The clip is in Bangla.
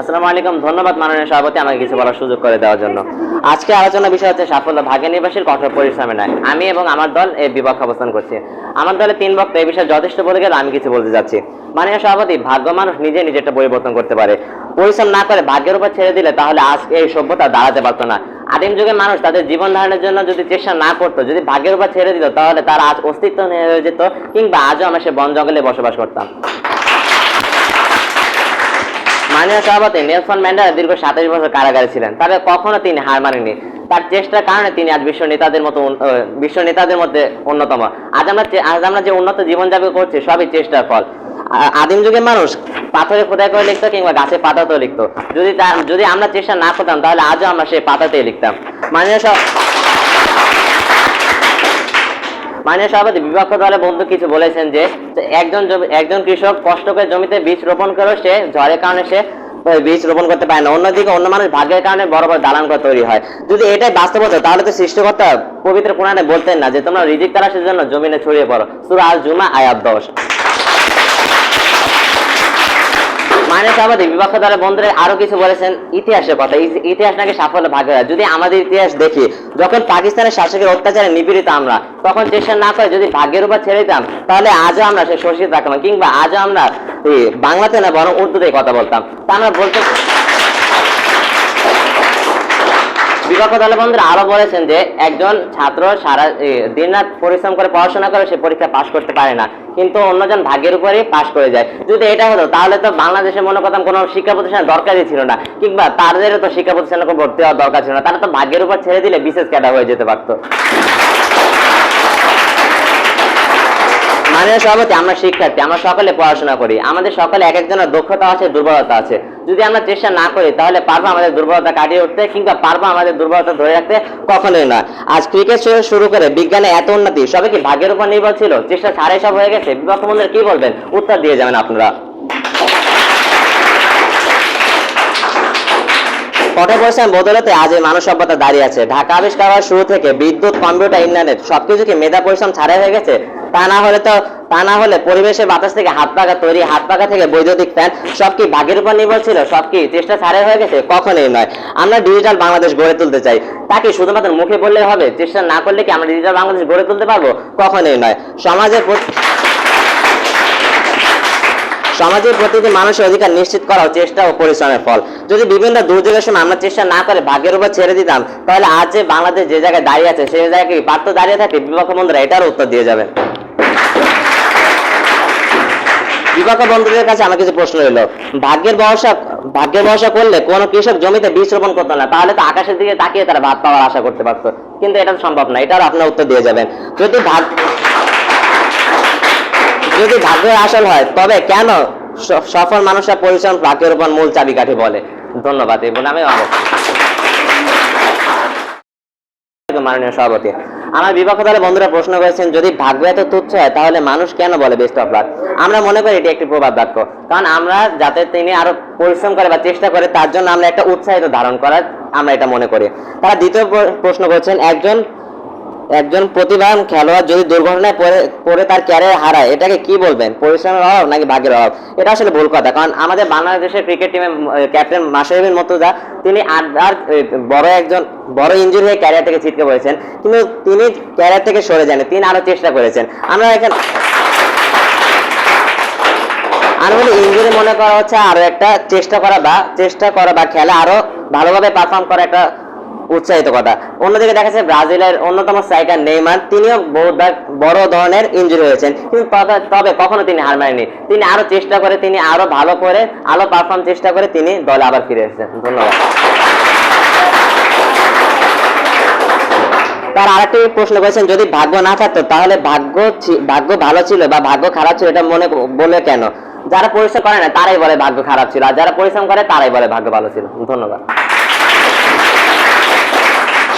আসসালামু আলাইকুম, ধন্যবাদ মাননীয় সভাপতি আমাকে কিছু বলার সুযোগ করে দেওয়ার জন্য। আজকে আলোচনা বিষয় হচ্ছে সাফল্য ভাগ্য নির্বাসীর কঠোর পরিশ্রমে নয় আমি এবং আমার দল এই বিপক্ষে অবস্থান করছি। আমার দলে তিন বক্তা এই বিষয়ে যথেষ্ট বলে গেলে আমি কিছু বলতে যাচ্ছি। মাননীয় সভাপতি, ভাগ্য মানুষ নিজে নিজেটা পরিবর্তন করতে পারে। পরিশ্রম না করে ভাগ্যের উপর ছেড়ে দিলে তাহলে আজ এই সভ্যতা দাঁড়াতে পারতো না। আদিম যুগে মানুষ তাদের জীবন ধারণের জন্য যদি চেষ্টা না করতো, যদি ভাগ্যের উপর ছেড়ে দিত, তাহলে তার আজ অস্তিত্ব হয়ে যেত কিংবা আজও আমরা সে বন জঙ্গলে বসবাস করতাম। মাননীয় সভাপতি নেলসন ম্যান্ডেলা দীর্ঘ সাতাশ বছর কারাগারে ছিলেন। তবে কখনো তিনি হার মানেননি। তার চেষ্টার কারণে তিনি আজ বিশ্ব নেতাদের মতো বিশ্ব নেতাদের মধ্যে অন্যতম। আজ আমরা আজ আমরা যে উন্নত জীবনযাপন করছি, সবই চেষ্টার ফল। আদিম যুগের মানুষ পাথরে খোদাই করে লিখতো কিংবা গাছে পাতাতেও লিখতো। যদি যদি আমরা চেষ্টা না করতাম, তাহলে আজও আমরা সেই পাতাতেই লিখতাম। মাননীয় মাননীয় সভাপতি বিপক্ষ দলের বন্ধু কিছু বলেছেন যে একজন একজন কৃষক কষ্ট করে জমিতে বীজ রোপণ করে সে ঝড়ের কারণে সে বীজ রোপণ করতে পারে না। অন্যদিকে অন্য মানুষ ভাগ্যের কারণে বড় বড় দালান করে তৈরি হয়। যদি এটাই বাস্তব হতো তাহলে তো সৃষ্টিকর্তা পবিত্র কোরআনে বলতেন না যে তোমরা রিজিক তারা জন্য জমিনে ছড়িয়ে পড়ো। সুরা আল জুমা, আয়াত দশ। মানের সভাপতি বিপক্ষ দলের বন্ধুরা আরও কিছু বলেছেন, ইতিহাসের কথা ইতিহাস নাকি সাফল্য ভাগে হয়। যদি আমাদের ইতিহাস দেখি, যখন পাকিস্তানের শাসকের অত্যাচারে নিপীড়িত আমরা, তখন চেষ্টা না করে যদি ভাগ্যের উপর ছেড়ে দিতাম, তাহলে আজও আমরা সে শোষিত থাকতাম, কিংবা আজও আমরা বাংলাতে না বরং উর্দুতেই কথা বলতাম তা আমরা বলতে বিপক্ষ দলের বন্ধুরা আরও বলেছেন যে একজন ছাত্র সারা দিন দিনরাত পরিশ্রম করে পড়াশোনা করে সে পরীক্ষা পাশ করতে পারে না। কিন্তু অন্যজন ভাগ্যের উপরে পাশ করে যায়। যদি এটা হতো, তাহলে তো বাংলাদেশে মনে করতাম কোনো শিক্ষা প্রতিষ্ঠান দরকারই ছিল না। কিংবা তাদেরও তো শিক্ষা প্রতিষ্ঠানে ভর্তি হওয়ার দরকার ছিল না। তারা তো ভাগ্যের উপর ছেড়ে দিলে বিশেষ ক্যাটা হয়ে যেতে পারতো। মাননীয় সভাপতি, আমরা শিক্ষার্থী, আমরা সকলে পড়াশোনা করি। আমাদের সকলে এক একজনের দক্ষতা আছে, দুর্বলতা আছে। যদি আমরা চেষ্টা না করি, তাহলে পারব আমাদের দুর্বলতা কাটিয়ে উঠতে, কিংবা পারব আমাদের দুর্বলতা ধরে রাখতে কখনোই না। আজ ক্রিকেট শুরু করে বিজ্ঞানে এত উন্নতি, সবে কি ভাগ্যের উপর নির্ভর ছিল? চেষ্টা ছাড়াই সব হয়ে গেছে? বিপক্ষ মন্দির কি বলবেন? উত্তর দিয়ে যাবেন আপনারা। কঠোর পরিশ্রম বদলাতে আজ এই মানব সভ্যতা দাঁড়িয়ে আছে। ঢাকা আবিষ্কার হওয়ার শুরু থেকে বিদ্যুৎ, কম্পিউটার, ইন্টারনেট সবকিছু কি মেধা পরিশ্রম ছাড়াই হয়ে গেছে। তা না হলে তো তা না হলে পরিবেশের বাতাস থেকে হাত পাকা তৈরি, হাত পাকা থেকে বৈদ্যুতিক ফ্যান সব কি ভাগ্যের উপর নির্ভর ছিল? সব কি চেষ্টা ছাড়াই হয়ে গেছে? কখনোই নয়। আমরা ডিজিটাল বাংলাদেশ গড়ে তুলতে চাই। তা কি শুধুমাত্র মুখে বললে হবে? চেষ্টা না করলে কি আমরা ডিজিটাল বাংলাদেশ গড়ে তুলতে পারব? কখনোই নয়। সমাজের সমাজের প্রতিটি মানুষের অধিকার নিশ্চিত করাও চেষ্টা ও পরিশ্রমের ফল। যদি বিভিন্ন দুর্যোগের সময় আমরা চেষ্টা না করে ভাগ্যের উপর ছেড়ে দিতাম, তাহলে আজ যে বাংলাদেশ যে জায়গায় দাঁড়িয়ে আছে, সেই জায়গায় কি পার্থ দাঁড়িয়ে থাকে বিপক্ষ বন্ধুরা এটার উত্তর দিয়ে যাবেন। বিপক্ষ বন্ধুদের কাছে আমার কিছু প্রশ্ন রইল। ভাগ্যের ভরসা ভাগ্যের ভরসা করলে কোনো কৃষক জমিতে বীজ রোপণ করতো না, তাহলে তো আকাশের দিকে তাকিয়ে তারা ভাত পাওয়ার আশা করতে পারতো। কিন্তু এটা সম্ভব না এটার আপনার উত্তর দিয়ে যাবেন। যদি ভাগ্য যদি ভাগ্যের আসল হয়, তবে কেন সফল মানুষরা পরিশ্রম ভাগ্যের উপর মূল চাবিকাঠি বলে? ধন্যবাদ, এই বলে আমি মাননীয় সভাপতি, আমার বিপক্ষ দলের বন্ধুরা প্রশ্ন করেছেন, যদি ভাগ্য এত তুচ্ছ হয়, তাহলে মানুষ কেন বলে বেস্ট অফ লাক? আমরা মনে করি এটি একটি প্রবাদ বাক্য। কারণ আমরা যাতে তিনি আরও পরিশ্রম করে বা চেষ্টা করে, তার জন্য আমরা একটা উৎসাহিত ধারণ করার আমরা এটা মনে করি। তারা দ্বিতীয় প্র- প্রশ্ন করছেন, একজন একজন প্রতিভাবান খেলোয়াড় যদি দুর্ঘটনায় পড়ে পড়ে তার ক্যারিয়ার হারায়, এটাকে কি বলবেন? পরিশ্রমের অভাব নাকি ভাগ্যের অভাব? এটা আসলে ভুল কথা, কারণ আমাদের বাংলাদেশের ক্রিকেট টিমের ক্যাপ্টেন মাসাহিবিন মর্তুজা তিনি আর বড় একজন, বড় ইঞ্জুরি হয়ে ক্যারিয়ার থেকে ছিটকে পড়েছেন। কিন্তু তিনি ক্যারিয়ার থেকে সরে যান তিনি আরও চেষ্টা করেছেন। আমরা এখন আর বলি ইঞ্জুরি মনে করা হচ্ছে আরও একটা চেষ্টা করা বা, চেষ্টা করা বা খেলা আরও ভালোভাবে পারফর্ম করা একটা উৎসাহিত কথা। অন্যদিকে দেখা যাচ্ছে ব্রাজিলের অন্যতম স্ট্রাইকার নেইমার, তিনিও বহুবার বড় ধরনের ইঞ্জুরি হয়েছেন। কিন্তু তবে- কখনো তিনি হার মারেননি তিনি আরও চেষ্টা করে, তিনি আরও ভালো করে, আরও পারফর্ম চেষ্টা করে তিনি দলে আবার ফিরে এসেছেন। ধন্যবাদ। তার আরেকটি প্রশ্ন করেছেন, যদি ভাগ্য না থাকতো, তাহলে ভাগ্য ভাগ্য ভালো ছিল বা ভাগ্য খারাপ ছিল এটা মনে বলে কেন? যারা পরিশ্রম করে না, তারাই বলে ভাগ্য খারাপ ছিল, আর যারা পরিশ্রম করে, তারাই বলে ভাগ্য ভালো ছিল। ধন্যবাদ।